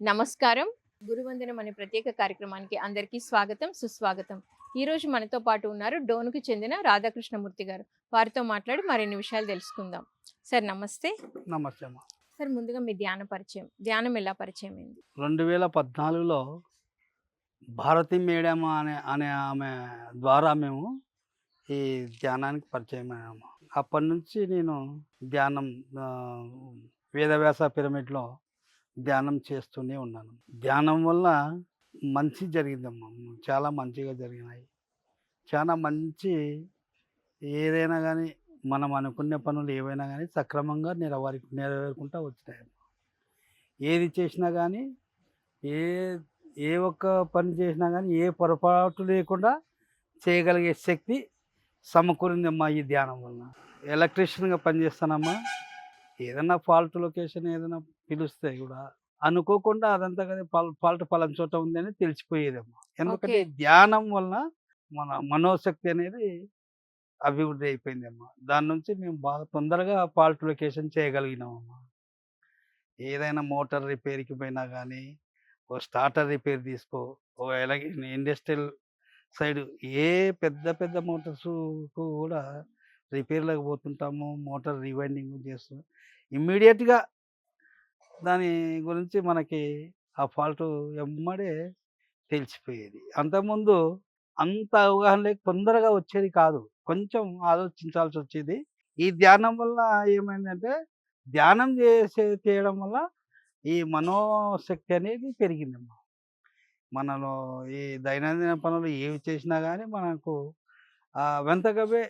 నమస్కారం. గురువందనం అనే ప్రత్యేక కార్యక్రమానికి అందరికీ స్వాగతం సుస్వాగతం. ఈ రోజు మనతో పాటు ఉన్నారు డోనుకు చెందిన రాధాకృష్ణమూర్తి గారు. వారితో మాట్లాడి మరిన్ని విషయాలు తెలుసుకుందాం. సార్ నమస్తే. నమస్తే అమ్మ. సార్ ముందుగా మీ ధ్యాన పరిచయం. ధ్యానం ఎలా పరిచయం అయింది? రెండు వేల పద్నాలుగులో భారతి మేడం అనే అనే ఆమె ద్వారా మేము ఈ ధ్యానానికి పరిచయం అయ్యాము అప్పటి నుంచి నేను ధ్యానం వేదవ్యాస పిరమిడ్లో ధ్యానం చేస్తూనే ఉన్నాను. ధ్యానం వల్ల మంచి జరిగిందమ్మా. చాలా మంచిగా జరిగినాయి. చాలా మంచి ఏదైనా కానీ మనం అనుకునే పనులు ఏవైనా కానీ సక్రమంగా నెరవేరి నెరవేరుకుంటూ వచ్చినాయమ్మా. ఏది చేసినా కానీ ఏ ఏ ఒక్క పని చేసినా కానీ ఏ పొరపాటు లేకుండా చేయగలిగే శక్తి సమకూరిందమ్మా ఈ ధ్యానం వలన. ఎలక్ట్రీషియన్గా పనిచేస్తానమ్మా. ఏదైనా ఫాల్ట్ లొకేషన్ ఏదైనా పిలుస్తే కూడా అనుకోకుండా అదంతా కదా ఫాల్ట్ పలానా చోట ఉందని తెలిసిపోయేదమ్మా ఎందుకంటే. ధ్యానం వలన మన మనోశక్తి అనేది అభివృద్ధి అయిపోయిందమ్మా దాని నుంచి మేము బాగా తొందరగా ఫాల్ట్ లొకేషన్ చేయగలిగినామమ్మా. ఏదైనా మోటార్ రిపేర్కి పోయినా కానీ ఓ స్టార్టర్ రిపేర్ తీసుకో ఓ ఎలాగే ఇండస్ట్రియల్ సైడ్ ఏ పెద్ద పెద్ద మోటార్స్ కూడా రిపేర్లకు పోతుంటాము మోటార్ రివైండింగ్ చేస్తున్నాం ఇమ్మీడియట్గా దాని గురించి మనకి ఆ ఫాల్ట్ ఎమ్మడే తెలిసిపోయేది. అంతకుముందు అంత అవగాహన లేక తొందరగా వచ్చేది కాదు. కొంచెం ఆలోచించాల్సి వచ్చేది. ఈ ధ్యానం వల్ల ఏమైందంటే ధ్యానం చేసే చేయడం వల్ల ఈ మనోశక్తి అనేది పెరిగిందమ్మా. మనలో ఈ దైనందిన పనులు ఏవి చేసినా కానీ మనకు వెంతకవే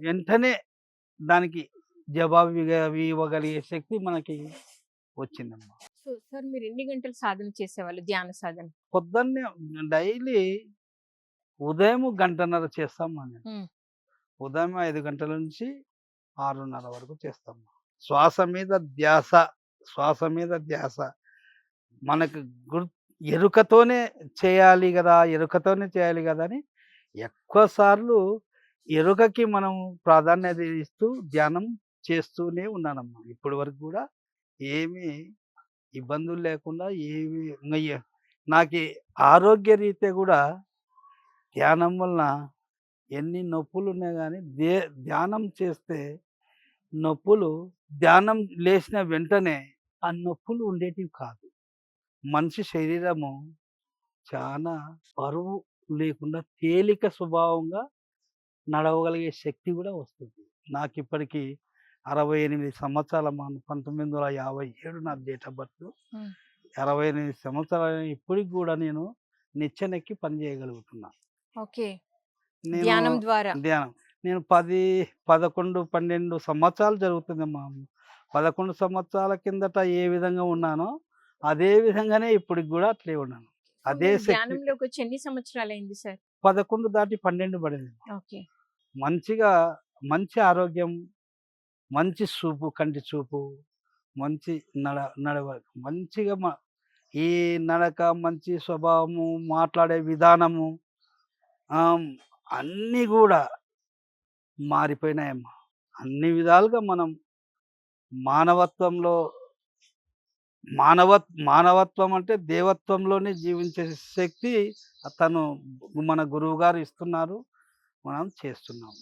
వెంటనే దానికి జవాబు ఇవ్వ- ఇవ్వగలిగే శక్తి మనకి వచ్చిందమ్మా సో సార్ మీరు ఎన్ని గంటలు సాధన చేసేవాళ్ళు? ధ్యాన సాధన? పొద్దున్నే డైలీ ఉదయం గంటన్నర చేస్తాం మనం. ఉదయం ఐదు గంటల నుంచి ఆరున్నర వరకు చేస్తాం. శ్వాస మీద ధ్యాస శ్వాస మీద ధ్యాస. మనకు గుర్ ఎరుకతోనే చేయాలి కదా ఎరుకతోనే చేయాలి కదా అని ఎక్కువ సార్లు ఎరుకకి మనం ప్రాధాన్యత ఇస్తూ ధ్యానం చేస్తూనే ఉన్నానమ్మా. ఇప్పటి వరకు కూడా ఏమీ ఇబ్బందులు లేకుండా ఏమి నాకు ఆరోగ్య రీత్యా కూడా ధ్యానం వలన ఎన్ని నొప్పులు ఉన్నా కానీ దే ధ్యానం చేస్తే నొప్పులు ధ్యానం లేచిన వెంటనే ఆ నొప్పులు ఉండేటివి కాదు. మనిషి శరీరము చాలా బరువు లేకుండా తేలిక స్వభావంగా నడవగలిగే శక్తి కూడా వస్తుంది. నాకు ఇప్పటికీ అరవై ఎనిమిది సంవత్సరాల పంతొమ్మిది వందల యాభై ఏడు నా డేట్ ఆఫ్ బర్త్. అరవై ఎనిమిది సంవత్సరాలు ఇప్పటికి కూడా నేను నిచ్చెనెక్కి పని చేయగలుగుతున్నా. ఓకే. నేను ధ్యానం ద్వారా. ధ్యానం. నేను పది పదకొండు పన్నెండు సంవత్సరాలు జరుగుతుందమ్మా పదకొండు సంవత్సరాల కిందట ఏ విధంగా ఉన్నానో అదే విధంగానే ఇప్పటికి కూడా అట్లే ఉన్నాను. అదే మీరు శక్తి. ధ్యానంలోకి వచ్చి ఎన్ని సంవత్సరాలు అయింది సార్? పదకొండు దాటి పన్నెండు పడింది. ఓకే. మంచిగా మంచి ఆరోగ్యం మంచి చూపు కంటి చూపు మంచి నడ నడవ మంచిగా మా ఈ నడక మంచి స్వభావము మాట్లాడే విధానము అన్నీ కూడా మారిపోయినాయమ్మా. అన్ని విధాలుగా మనం మానవత్వంలో మానవ మానవత్వం అంటే దేవత్వంలోనే జీవించే శక్తి తను మన గురువు గారు ఇస్తున్నారు. మనం చేస్తున్నాం.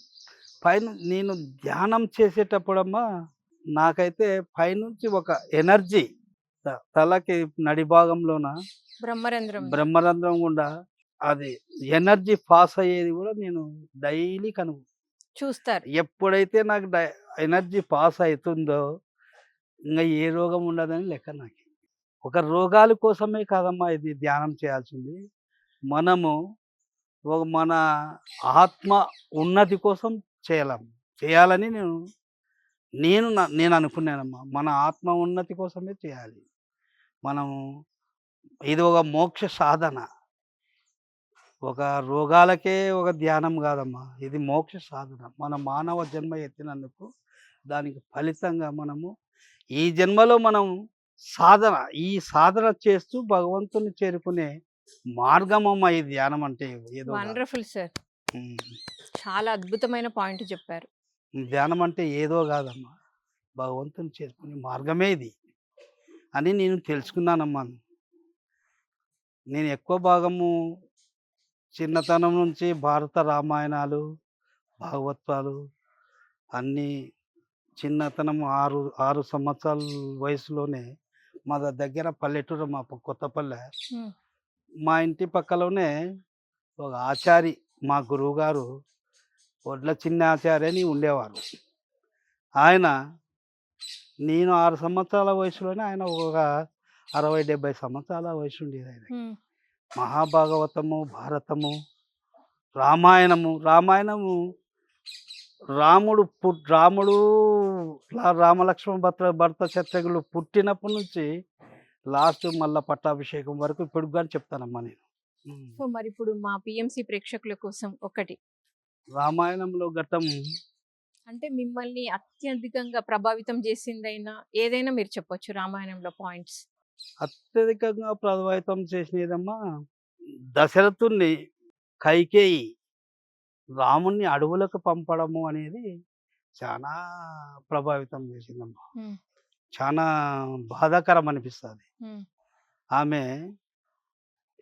పైన నేను ధ్యానం చేసేటప్పుడమ్మా నాకైతే పైనుంచి ఒక ఎనర్జీ తలకి నడి భాగంలోన బ్రహ్మరంధ్రం బ్రహ్మరంధ్రం గుండా అది ఎనర్జీ పాస్ అయ్యేది కూడా నేను డైలీ కను చూస్తారు. ఎప్పుడైతే నాకు డై ఎనర్జీ పాస్ అవుతుందో ఇంకా ఏ రోగం ఉండదని లెక్క నాకు. ఒక రోగాల కోసమే కాదమ్మా ఇది ధ్యానం చేయాల్సింది. మనము మన ఆత్మ ఉన్నతి కోసం చేయాలం. చేయాలని నేను నేను నేను అనుకున్నానమ్మా. మన ఆత్మ ఉన్నతి కోసమే చేయాలి. మనము ఇది ఒక మోక్ష సాధన. ఒక రోగాలకే ఒక ధ్యానం కాదమ్మా. ఇది మోక్ష సాధన. మన మానవ జన్మ ఎత్తినందుకు దానికి ఫలితంగా మనము ఈ జన్మలో మనం సాధన ఈ సాధన చేస్తూ భగవంతుని చేరుకునే మార్గమమ్మ ఈ ధ్యానం అంటే ఏదో. Wonderful sir. చాలా అద్భుతమైన పాయింట్ చెప్పారు ధ్యానం అంటే ఏదో కాదమ్మా భగవంతుని చేరుకునే మార్గమే ఇది అని నేను తెలుసుకున్నానమ్మా నేను ఎక్కువ భాగము చిన్నతనం నుంచి భారత రామాయణాలు భాగవతాలు అన్నీ చిన్నతనం ఆరు ఆరు సంవత్సరాల వయసులోనే మా దగ్గర పల్లెటూరు మా కొత్తపల్లె మా ఇంటి పక్కలోనే ఒక ఆచారి మా గురువుగారు వడ్ల చిన్న ఆచార్య అని ఉండేవారు. ఆయన నేను ఆరు సంవత్సరాల వయసులోనే ఆయన ఒక అరవై డెబ్బై సంవత్సరాల వయసు ఉండేది ఆయన మహాభాగవతము భారతము రామాయణము. రామాయణము రాముడు పుట్ రాముడు రామలక్ష్మణ భర్త భర్త శత్రుఘ్నులు పుట్టినప్పటి నుంచి లాస్ట్ మళ్ళా పట్టాభిషేకం వరకు ఇప్పుడు కానీ చెప్తానమ్మా నేను. సో మరి ఇప్పుడు మా పిఎంసి ప్రేక్షకుల కోసం ఒకటి. రామాయణంలో ఘట్టం అంటే మిమ్మల్ని అత్యధికంగా ప్రభావితం చేసిందైనా ఏదైనా మీరు చెప్పొచ్చు రామాయణంలో పాయింట్స్. అత్యధికంగా ప్రభావితం చేసినదమ్మా దశరథుణ్ణి కైకేయి రాముణ్ణి అడవులకు పంపడము అనేది చాలా ప్రభావితం చేసిందమ్మా. చాలా బాధాకరం అనిపిస్తుంది ఆమె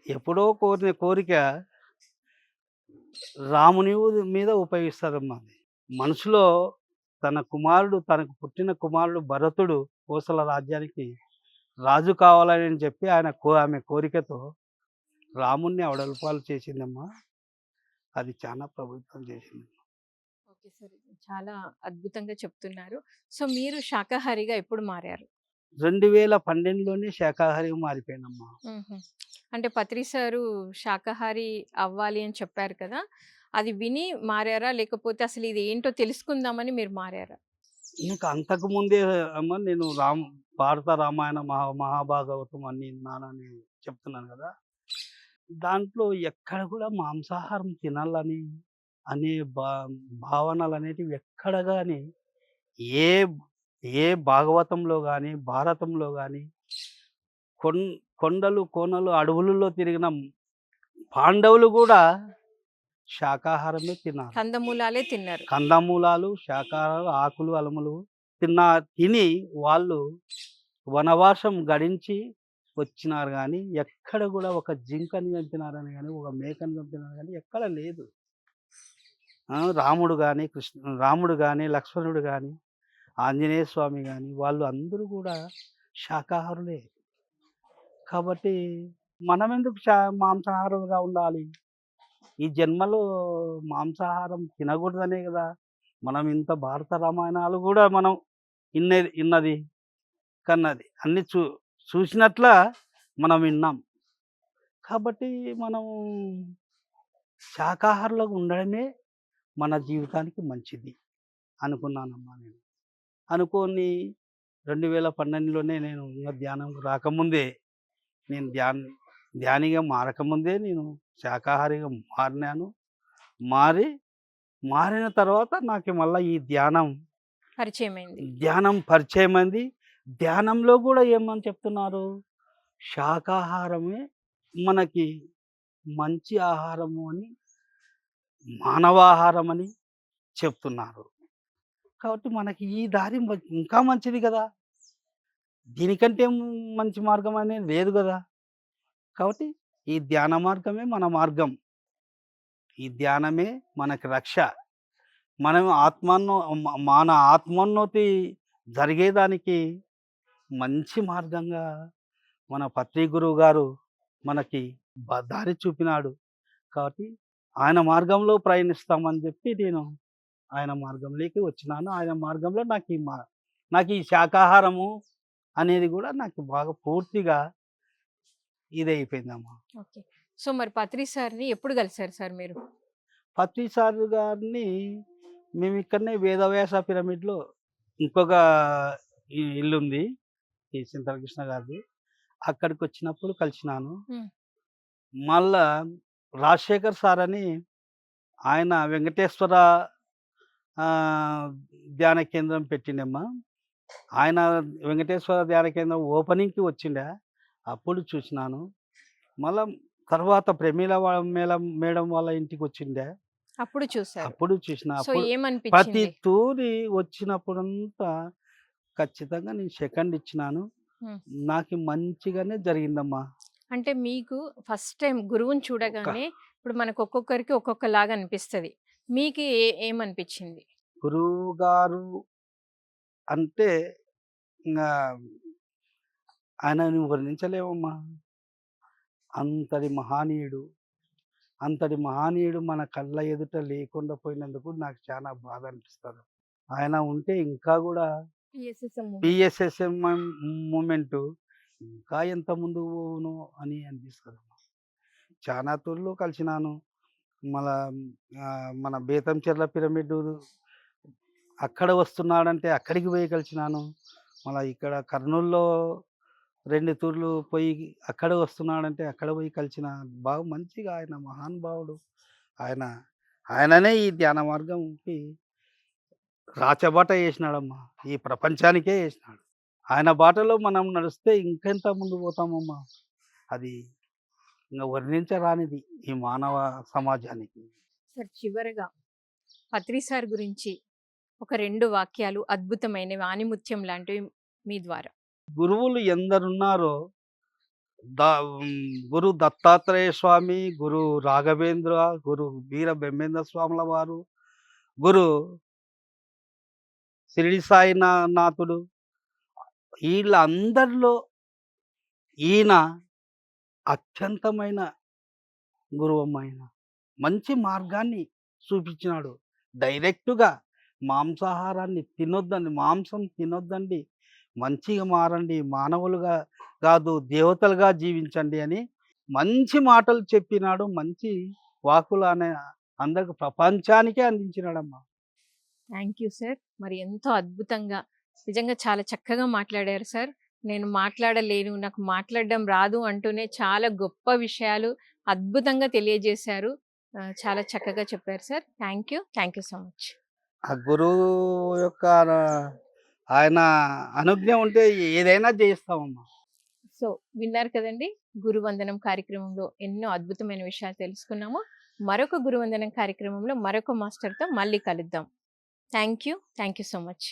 ఎప్పుడో కోరిన కోరిక రాముని మీద ఉపయోగిస్తుందమ్మా అది. మనసులో తన కుమారుడు తనకు పుట్టిన కుమారుడు భరతుడు కోసల రాజ్యానికి రాజు కావాలని చెప్పి ఆయన కో ఆమె కోరికతో రాముణ్ణి అవడల్పాలు చేసిందమ్మా. అది చాలా ప్రభుత్వం చేసింది. ఓకే. సార్. చాలా అద్భుతంగా చెప్తున్నారు. సో మీరు శాకాహారిగా ఎప్పుడు మారారు? రెండు వేల పన్నెండులోనే శాకాహారిగా మారిపోయినమ్మా. మ్మ్. అంటే పత్రి సారు శాకాహారి అవ్వాలి అని చెప్పారు కదా! అది విని మారారా? లేకపోతే అసలు ఇది ఏంటో తెలుసుకుందామని మీరు మారారా? ఇంకా అంతకు ముందే అమ్మ నేను రామ్ భారత రామాయణ మహా మహాభాగవతం అన్ని విన్నానని చెప్తున్నాను కదా! దాంట్లో ఎక్కడ కూడా మాంసాహారం తినాలని అనే భా భావనలు అనేటివి ఎక్కడ కానీ ఏ ఏ భాగవతంలో కానీ భారతంలో కానీ కొన్ కొండలు కోనలు అడవులలో తిరిగిన పాండవులు కూడా శాకాహారమే తిన్నారు. కందమూలాలే తిన్నారు. కందమూలాలు శాకాహారాలు ఆకులు అలములు తిన్న తిని వాళ్ళు వనవాసం గడించి వచ్చినారు కానీ ఎక్కడ కూడా ఒక జింకని చంపినారని కానీ ఒక మేకని చంపినారు కానీ ఎక్కడ లేదు. రాముడు కానీ కృష్ణ రాముడు కానీ లక్ష్మణుడు కానీ ఆంజనేయ స్వామి కానీ వాళ్ళు అందరూ కూడా శాకాహారులే. కాబట్టి మనం ఎందుకు శా మాంసాహారంగా ఉండాలి? ఈ జన్మలో మాంసాహారం తినకూడదనే కదా! మనం ఇంత భారత రామాయణాలు కూడా మనం ఇన్నది ఇన్నది కన్నది అన్ని చూ చూసినట్ల మనం విన్నాం. కాబట్టి మనం శాకాహారులకు ఉండడమే మన జీవితానికి మంచిది అనుకున్నానమ్మా నేను. అనుకోని రెండు వేల పన్నెండులోనే నేను ఇంకా ధ్యానం రాకముందే నేను ధ్యాన్ ధ్యానిగా మారకముందే నేను శాకాహారిగా మారినాను. మారి మారిన తర్వాత నాకు మళ్ళీ ఈ ధ్యానం పరిచయం అయింది ధ్యానం పరిచయం అయింది ధ్యానంలో కూడా ఏమని చెప్తున్నారు? శాకాహారమే మనకి మంచి ఆహారము అని మానవాహారం అని చెప్తున్నారు. కాబట్టి మనకి ఈ దారి మ- ఇంకా మంచిది కదా. దీనికంటే మంచి మార్గం అనేది లేదు కదా. కాబట్టి ఈ ధ్యాన మార్గమే మన మార్గం. ఈ ధ్యానమే మనకి రక్ష. మనం ఆత్మన్నో మన ఆత్మోన్నతి జరిగేదానికి మంచి మార్గంగా మన పత్రి గురువు గారు మనకి దారి చూపినాడు. కాబట్టి ఆయన మార్గంలో ప్రయాణిస్తామని చెప్పి నేను ఆయన మార్గంలోకి వచ్చినాను. ఆయన మార్గంలో నాకు ఈ మా నాకు ఈ శాకాహారము అనేది కూడా నాకు బాగా పూర్తిగా ఇదైపోయిందమ్మా. ఓకే. సో మరి పత్రి సార్ని ఎప్పుడు కలిసారు సార్ మీరు? పత్రి సార్ గారిని మేము ఇక్కడనే వేదవ్యాస పిరమిడ్లో ఇంకొక ఇల్లు ఉంది ఈ చింతలకృష్ణ గారిది. అక్కడికి వచ్చినప్పుడు కలిసినాను. మళ్ళా రాజశేఖర్ సార్ అని ఆయన వెంకటేశ్వర ధ్యాన కేంద్రం పెట్టిండమ్మా. ఆయన వెంకటేశ్వర ధ్యాన కేంద్రం ఓపెనింగ్కి వచ్చిండే? అప్పుడు చూసినాను. మళ్ళా తర్వాత ప్రమీల మేడం మేడం వాళ్ళ ఇంటికి వచ్చిండే? అప్పుడు చూసారు అప్పుడు చూసిన. ప్రతి తూరి వచ్చినప్పుడంతా ఖచ్చితంగా నేను సెకండ్ ఇచ్చినాను. నాకు మంచిగానే జరిగిందమ్మా. అంటే మీకు ఫస్ట్ టైమ్ గురువుని చూడగానే ఇప్పుడు మనకు ఒక్కొక్కరికి ఒక్కొక్కలాగా అనిపిస్తది. మీకు ఏ ఏమనిపించింది? గురువుగారు అంటే ఇంగా ఆయనని వర్ణించలేమమ్మా. అంతటి మహనీయుడు. అంతటి మహనీయుడు మన కళ్ళ ఎదుట లేకుండా పోయినందుకు నాకు చాలా బాధ అనిపిస్తది. ఆయన ఉంటే ఇంకా గూడా పిఎస్ఎస్ఎం మూమెంట్. ఇంకా ఎంత ముందుకు పోవును అని అనిపిస్తుంది చాలా తూర్లు కలిసినాను. మళ్ళా మన బేతంచెర్ల పిరమిడ్డు అక్కడ వస్తున్నాడంటే అక్కడికి పోయి కలిసినాను. మళ్ళీ ఇక్కడ కర్నూల్‌లో 2 తూర్లు పోయి అక్కడ వస్తున్నాడంటే అక్కడ పోయి కలిసిన. బాగా మంచిగా ఆయన మహానుభావుడు. ఆయన ఆయననే ఈ ధ్యాన మార్గంకి రాచబాట వేసినాడమ్మా ఈ ప్రపంచానికే వేసినాడు ఆయన బాటలో మనం నడిస్తే ఇంకెంత ముందుకు పోతామమ్మా. అది ఇంగ వర్ణించరానిది ఈ మానవ సమాజానికి. సార్ చివరగా పత్రి సార్ గురించి ఒక 2 వాక్యాలు అద్భుతమైనవి ఆణిముత్యం లాంటివి మీ ద్వారా. గురువులు ఎందరున్నారో ద గురు దత్తాత్రేయ స్వామి, గురు రాఘవేంద్ర, గురు వీర బ్రహ్మేంద్ర స్వాముల వారు, గురు సాయి నా నాథుడు వీళ్ళందరిలో ఈయన అత్యంతమైన గురువమ్మ మంచి మార్గాన్ని చూపించినాడు. డైరెక్ట్‌గా మాంసాహారాన్ని తినొద్దండి మాంసం తినొద్దండి. మంచిగా మారండి. మానవులుగా కాదు దేవతలుగా జీవించండి అని మంచి మాటలు చెప్పినాడు. మంచి వాకులు అనే అందరికి ప్రపంచానికే అందించినాడమ్మా. Thank you sir. మరి ఎంతో అద్భుతంగా నిజంగా చాలా చక్కగా మాట్లాడారు సార్. నేను మాట్లాడలేను, నాకు మాట్లాడడం రాదు అంటూనే చాలా గొప్ప విషయాలు అద్భుతంగా తెలియజేశారు. చాలా చక్కగా చెప్పారు sir. Thank you. Thank you so much. ఆ గురువు యొక్క ఆయన అనుజ్ఞ ఉంటే ఏదైనా జయిస్తామమ్మా. సో విన్నారు కదండీ! గురువందనం కార్యక్రమంలో ఎన్నో అద్భుతమైన విషయాలు తెలుసుకున్నాము. మరొక గురువందనం కార్యక్రమంలో మరొక మాస్టర్‌తో మళ్ళీ కలుద్దాం. Thank you. Thank you so much.